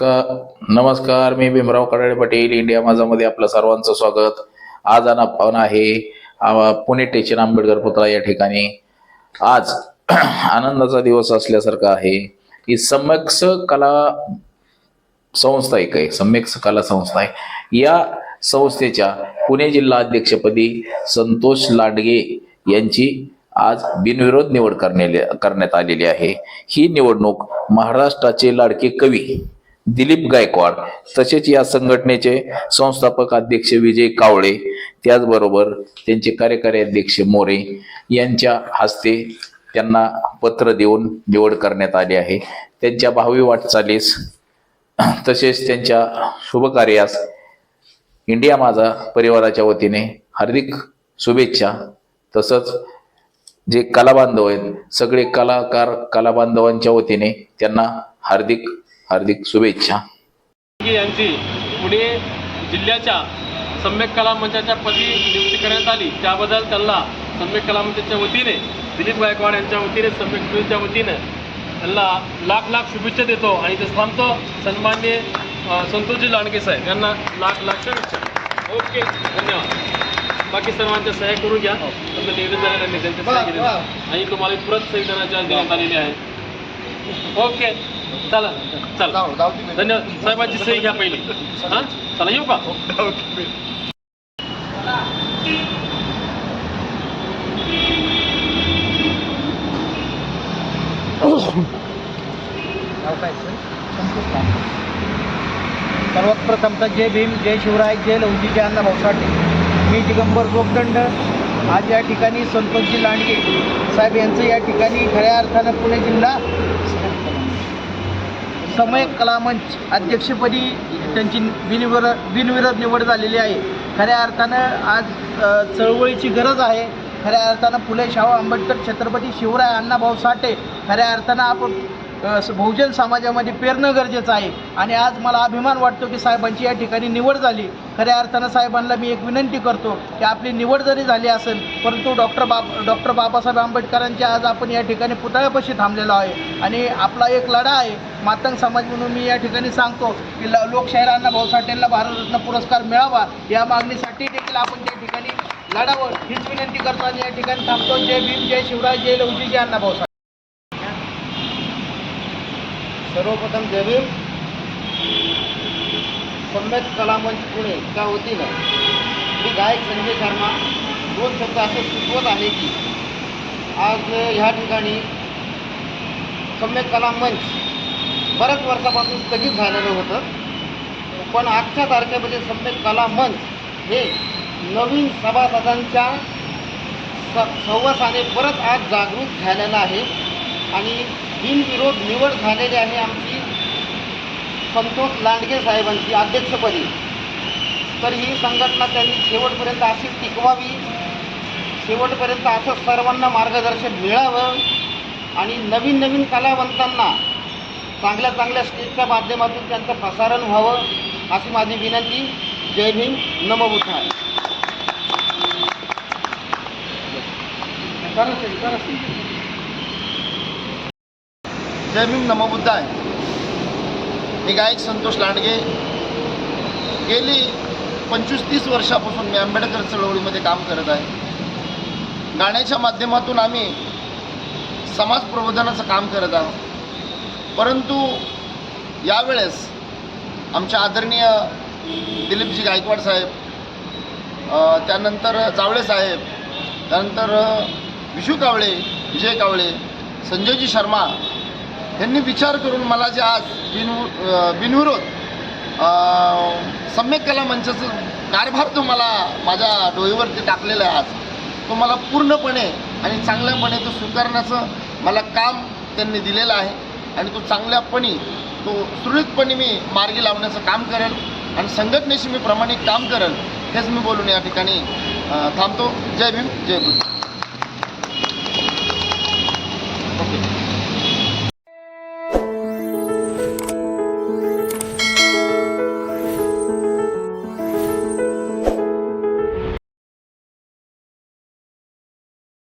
नमस्कार. नमस्कार मी भीमराव कडाळे पाटील इंडिया माझामध्ये आपलं सर्वांचं स्वागत. आज आपण आहे पुणे स्टेशन आंबेडकर पुतळा या ठिकाणी. आज आनंदाचा दिवस असल्यासारखा आहे. ही सम्यक्स कला संस्था एक आहे सम्यक्स कला संस्था आहे. या संस्थेच्या पुणे जिल्हा अध्यक्षपदी संतोष लांडगे यांची आज बिनविरोध निवड करण्यात करण्यात आलेली आहे. ही निवडणूक महाराष्ट्राचे लाडके कवी दिलीप गायकवाड तसेच या संघटनेचे संस्थापक अध्यक्ष विजय कावळे त्याचबरोबर त्यांचे कार्यकारी अध्यक्ष मोरे यांच्या हस्ते त्यांना पत्र देऊन निवड करण्यात आली आहे. त्यांच्या भावी वाटचालीस तसेच त्यांच्या शुभकार्यास इंडिया माझा परिवाराच्या वतीने हार्दिक शुभेच्छा. तसंच जे कलाबांधव आहेत सगळे कलाकार कलाबांधवांच्या वतीने त्यांना हार्दिक हार्दिक शुभेच्छा. यांची पुणे जिल्ह्याच्या सम्यक कला मंचाच्या पदी नियुक्ती करण्यात आली. त्याबद्दल त्यांना सम्यक कला मंचाच्या वतीने दिलीप गायकवाड यांच्या वतीने सम्यक समितीच्या वतीने त्यांना लाख लाख शुभेच्छा देतो आणि ते थांबतो सन्मान्य संतोषजी लांडगे साहेब. यांना लाख लाख शुभेच्छा. ओके धन्यवाद. बाकी सर्वांच्या सह्या करून घ्या. तुमचं निवेदन झालेलं आहे त्यांच्या सह्या आणि तुम्हाला परत संविधानाच्या देण्यात आलेली आहे. ओके. चला चला. धन्यवाद. साहेबांची सही घ्या पहिली. हां? चला येऊ का? सर्वात प्रथमतः जय भीम जय शिवराय जय लवजी जय अण्णा भाऊसाठे मी दिगंबर जोगदंड. आज या ठिकाणी संतोषजी लांडगे साहेब यांचं या ठिकाणी खऱ्या अर्थानं पुणे जिल्हा समय कलामंच अध्यक्षपदी त्यांची बिनविर बिनविरोध निवड झालेली आहे. खऱ्या अर्थानं आज चळवळीची गरज आहे. खऱ्या अर्थानं फुले शाहू आंबेडकर छत्रपती शिवराय अण्णाभाऊ साठे खऱ्या अर्थानं आपण बहुजन समाजामध्ये पेरणं गरजेचं आहे. आणि आज मला अभिमान वाटतो की साहेबांची या ठिकाणी निवड झाली. खऱ्या अर्थानं साहेबांना मी एक विनंती करतो की आपली निवड जरी झाली असेल परंतु डॉक्टर बाब डॉक्टर बाबासाहेब आंबेडकरांच्या आज आपण या ठिकाणी पुतळ्यापाशी थांबलेलो आहे. आणि आपला एक लढा आहे. मातंग समाज म्हणून मी या ठिकाणी सांगतो की ल लोकशाहीर अण्णा भाऊ साठेंना भारतरत्न पुरस्कार मिळावा या मागणीसाठी देखील आपण त्या ठिकाणी लढावं. हीच विनंती करतो आणि या ठिकाणी थांबतो. जय भीम जय शिवराय जय लवजी जय अण्णा भाऊ साठे सर्वप्रथम जय सम्यक कलामंच पुणे त्या वतीनं मी गायक संजय शर्मा दोन शब्द असे सुचवत आहे की आज ह्या ठिकाणी सम्यक कलामंच बऱ्याच वर्षापासून स्थगित झालेलं होतं. पण आजच्या तारखेमध्ये सम्यक कलामंच हे नवीन सभासदांच्या स सहवासाने परत आज जागृत झालेलं आहे. आणि बिनविरोध निवड झालेली आहे आमची संतोष लांडगे साहेबांची अध्यक्षपदी. तर ही संघटना त्यांनी शेवटपर्यंत अशी टिकवावी शेवटपर्यंत असं सर्वांना मार्गदर्शन मिळावं आणि नवीन नवीन कलावंतांना चांगल्या चांगल्या स्टेजच्या माध्यमातून त्यांचं प्रसारण व्हावं अशी माझी विनंती. जय भीम नमो बुद्धाय जय भीम आहे मी गायक संतोष लांडगे गेली पंचवीस तीस वर्षापासून मी आंबेडकर चळवळीमध्ये काम करत आहे. गाण्याच्या माध्यमातून आम्ही समाज प्रबोधनाचं काम करत आहोत. परंतु यावेळेस आमच्या आदरणीय दिलीपजी गायकवाड साहेब त्यानंतर जावळे साहेब त्यानंतर विशू कावळे विजय कावळे संजयजी शर्मा यांनी विचार करून मला जे आज बिनवि बिनविरोध सम्यक कला मंचाचं कारभार तो मला माझ्या डोळीवरती टाकलेला आहे आज. तो मला पूर्णपणे आणि चांगल्यापणे तो स्वीकारण्याचं मला काम त्यांनी दिलेलं आहे आणि तो चांगल्यापणे तो सुरळीतपणे मी मार्गी लावण्याचं काम करेल आणि संघटनेशी मी प्रामाणिक काम करेल हेच मी बोलून या ठिकाणी थांबतो. जय भीम जय बुद्ध